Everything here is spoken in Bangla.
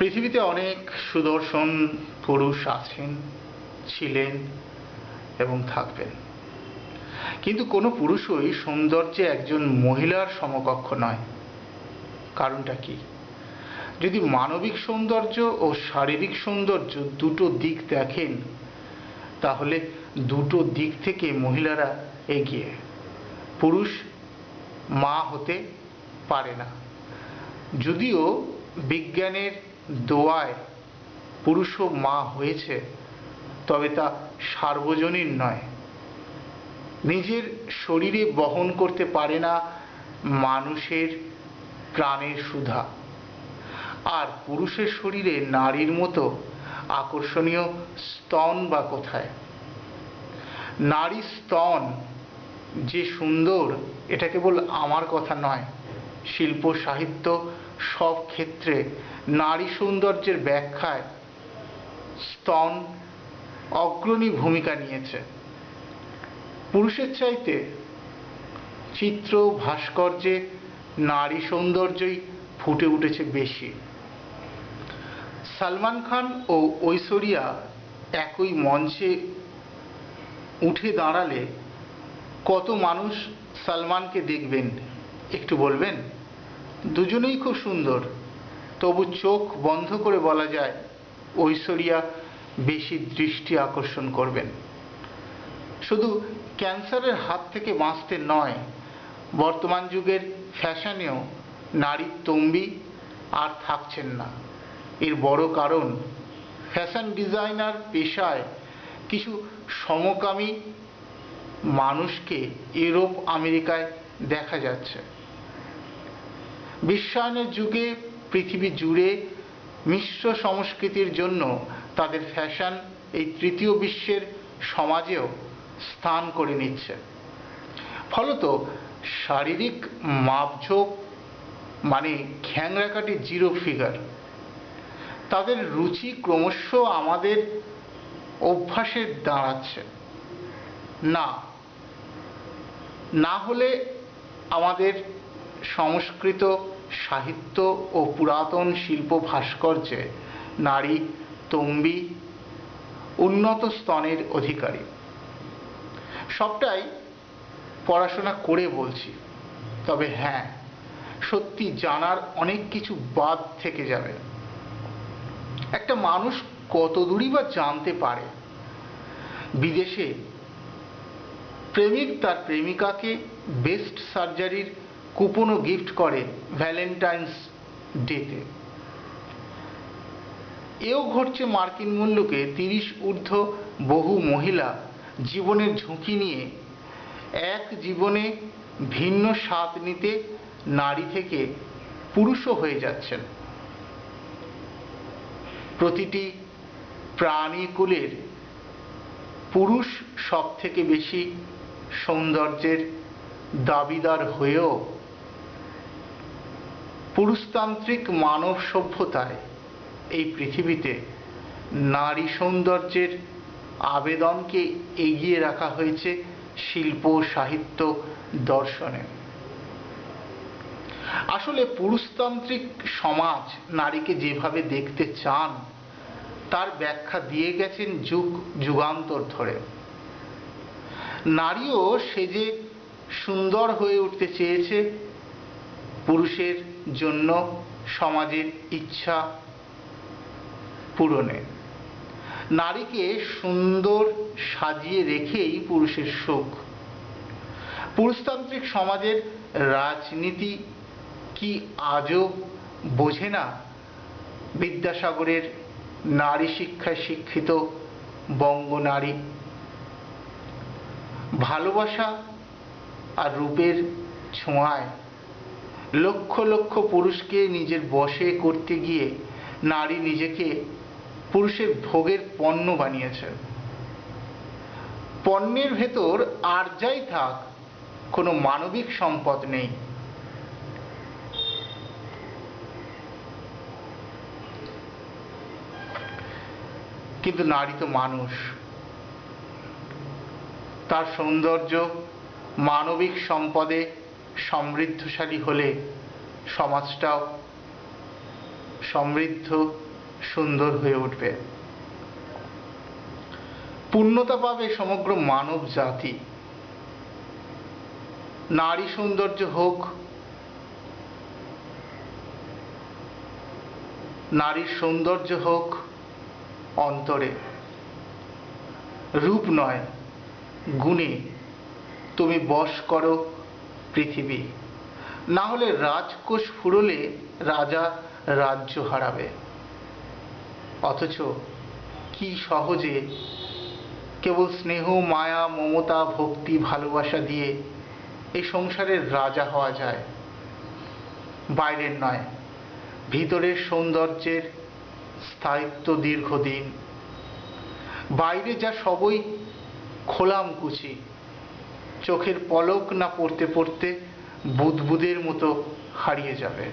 পৃথিবীতে অনেক সুদর্শন পুরুষ আছেন, ছিলেন এবং থাকবেন। কিন্তু কোনো পুরুষই সৌন্দর্যে একজন মহিলার সমকক্ষ নয়। কারণটা কি? যদি মানবিক সৌন্দর্য ও শারীরিক সৌন্দর্য দুটো দিক দেখেন, তাহলে দুটো দিক থেকে মহিলারা এগিয়ে। পুরুষ মা হতে পারে না। যদিও বিজ্ঞানের দোয়ায় পুরুষও মা হয়েছে, তবে তা সার্বজনীন নয়। নিজের শরীরে বহন করতে পারে না মানুষের প্রাণের সুধা। আর পুরুষের শরীরে নারীর মতো আকর্ষণীয় স্তন বা কোথায়? নারী স্তন যে সুন্দর, এটা কেবল আমার কথা নয়। শিল্প, সাহিত্য সব ক্ষেত্রে নারী সৌন্দর্যের ব্যাখ্যায় স্তন অগ্রণী ভূমিকা নিয়েছে। পুরুষের চাইতে চিত্র, ভাস্কর্যে নারী সৌন্দর্যই ফুটে উঠেছে বেশি। সালমান খান ও ঐশ্বরিয়া একই মঞ্চে উঠে দাঁড়ালে কত মানুষ সালমানকে দেখবেন? একটু বলবেন? দুজনেই খুব সুন্দর। তবু চোখ বন্ধ করে বলা যায়, ঐশ্বরিয়া বেশি দৃষ্টি আকর্ষণ করবেন। শুধু ক্যান্সারের হাত থেকে বাঁচতে নয়, বর্তমান যুগের ফ্যাশনেও নারীর তম্বি আর থাকছেন না। এর বড় কারণ, ফ্যাশন ডিজাইনার পেশায় কিছু সমকামী মানুষকে ইউরোপ, আমেরিকায় দেখা যাচ্ছে। বিশ্বায়নের যুগে পৃথিবী জুড়ে মিশ্র সংস্কৃতির জন্য তাদের ফ্যাশন এই তৃতীয় বিশ্বের সমাজেও স্থান করে নিচ্ছে। ফলত শারীরিক মাপঝোপ মানে খ্যাংরাকাটি জিরো ফিগার তাদের রুচি ক্রমশ আমাদের অভ্যাসে দাঁড়াচ্ছে। না না হলে আমাদের সংস্কৃত সাহিত্য ও পুরাতন শিল্প ভাস্কর্যে নারী, তম্বি, উন্নত স্তনের অধিকারী। সবটাই পড়াশোনা করে বলছি, তবে হ্যাঁ সত্যি জানার অনেক কিছু বাদ থেকে যাবে। একটা মানুষ কত দূরই বা জানতে পারে? বিদেশে প্রেমিক তার প্রেমিকাকে বেস্ট সার্জারির কুপনও গিফট করে ভ্যালেন্টাইন্স ডেতে। এও ঘটছে মার্কিন মূল্যকে তিরিশ ঊর্ধ্ব বহু মহিলা জীবনের ঝুঁকি নিয়ে এক জীবনে ভিন্ন স্বাদ নিতে নারী থেকে পুরুষও হয়ে যাচ্ছেন। প্রতিটি প্রাণীকুলের পুরুষ সব থেকে বেশি সৌন্দর্যের দাবিদার হয়েও পুরুষতান্ত্রিক মানব সভ্যতায় এই পৃথিবীতে নারী সৌন্দর্যের আবেদনকে এগিয়ে রাখা হয়েছে শিল্প, সাহিত্য, দর্শনে। আসলে পুরুষতান্ত্রিক সমাজ নারীকে যেভাবে দেখতে চান, তার ব্যাখ্যা দিয়ে গেছেন যুগ, যুগান্তর ধরে। নারীও সে যে সুন্দর হয়ে উঠতে চেয়েছে পুরুষের জন্য সমাজের ইচ্ছা পূরণে। নারীকে সুন্দর সাজিয়ে রেখেই পুরুষের সুখ পুরুষতান্ত্রিক সমাজের রাজনীতি কি আজও বোঝে না? বিদ্যাসাগরের নারী শিক্ষায় শিক্ষিত বঙ্গনারী ভালোবাসা আর রূপের ছোঁয়ায় লক্ষ লক্ষ পুরুষকে নিজের বশে করতে গিয়ে নারী নিজেকে পুরুষের ভোগের পণ্য বানিয়েছে। পণ্যের ভেতর আর যাই থাক, কোনো মানবিক সম্পদ নেই। কিন্তু নারী তো মানুষ। তার সৌন্দর্য মানবিক সম্পদে সমৃদ্ধশালী হলে সমাজটাও সমৃদ্ধ, সুন্দর হয়ে উঠবে। পূর্ণতা পাবে সমগ্র মানব জাতি। নারী সৌন্দর্য হোক, নারীর সৌন্দর্য হোক, অন্তরে। রূপ নয়, গুণে। তুমি বশ করো পৃথিবী। না হলে রাজকোষ ফুরলে রাজা রাজ্য হারাবে। অথচ কি সহজে কেবল স্নেহ, মায়া, মমতা, ভক্তি, ভালোবাসা দিয়ে এই সংসারের রাজা হওয়া যায়। বাইরের নয়, ভিতরের সৌন্দর্যের স্থায়িত্ব দীর্ঘদিন। বাইরে যা সবই খোলাম কুচি চোখের পলক না পড়তে পড়তে বুদবুদের মতো হারিয়ে যাবে।